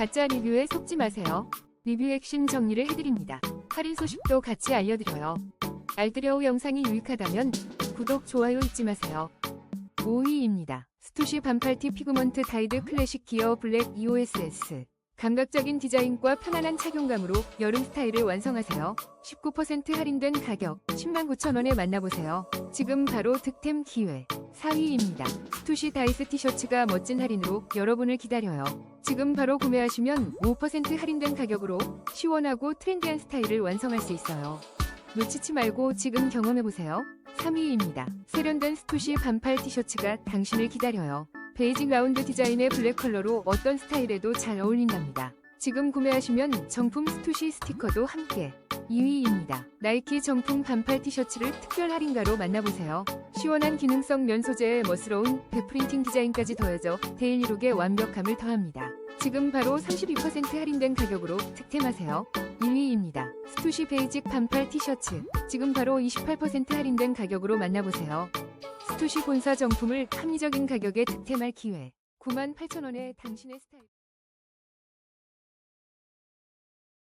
가짜 리뷰에 속지 마세요. 리뷰 핵심 정리를 해드립니다. 할인 소식도 같이 알려드려요. 알뜰여우 영상이 유익하다면 구독, 좋아요 잊지 마세요. 5위입니다. 스투시 반팔티 피그먼트 다이드 클래식 기어 블랙 EOSS. 감각적인 디자인과 편안한 착용감으로 여름 스타일을 완성하세요. 19% 할인된 가격 109,000원에 만나보세요. 지금 바로 득템 기회. 4위입니다. 스투시 다이스 티셔츠가 멋진 할인으로 여러분을 기다려요. 지금 바로 구매하시면 5% 할인된 가격으로 시원하고 트렌디한 스타일을 완성할 수 있어요. 놓치지 말고 지금 경험해보세요. 3위입니다. 세련된 스투시 반팔 티셔츠가 당신을 기다려요. 베이직 라운드 디자인의 블랙 컬러로 어떤 스타일에도 잘 어울린답니다. 지금 구매하시면 정품 스투시 스티커도 함께 2위입니다. 나이키 정품 반팔 티셔츠를 특별 할인가로 만나보세요. 시원한 기능성 면 소재에 멋스러운 백프린팅 디자인까지 더해져 데일리룩의 완벽함을 더합니다. 지금 바로 32% 할인된 가격으로 득템하세요. 1위입니다. 스투시 베이직 반팔 티셔츠. 지금 바로 28% 할인된 가격으로 만나보세요. 스투시 본사 정품을 합리적인 가격에 득템할 기회. 98,000원에 당신의 스타일.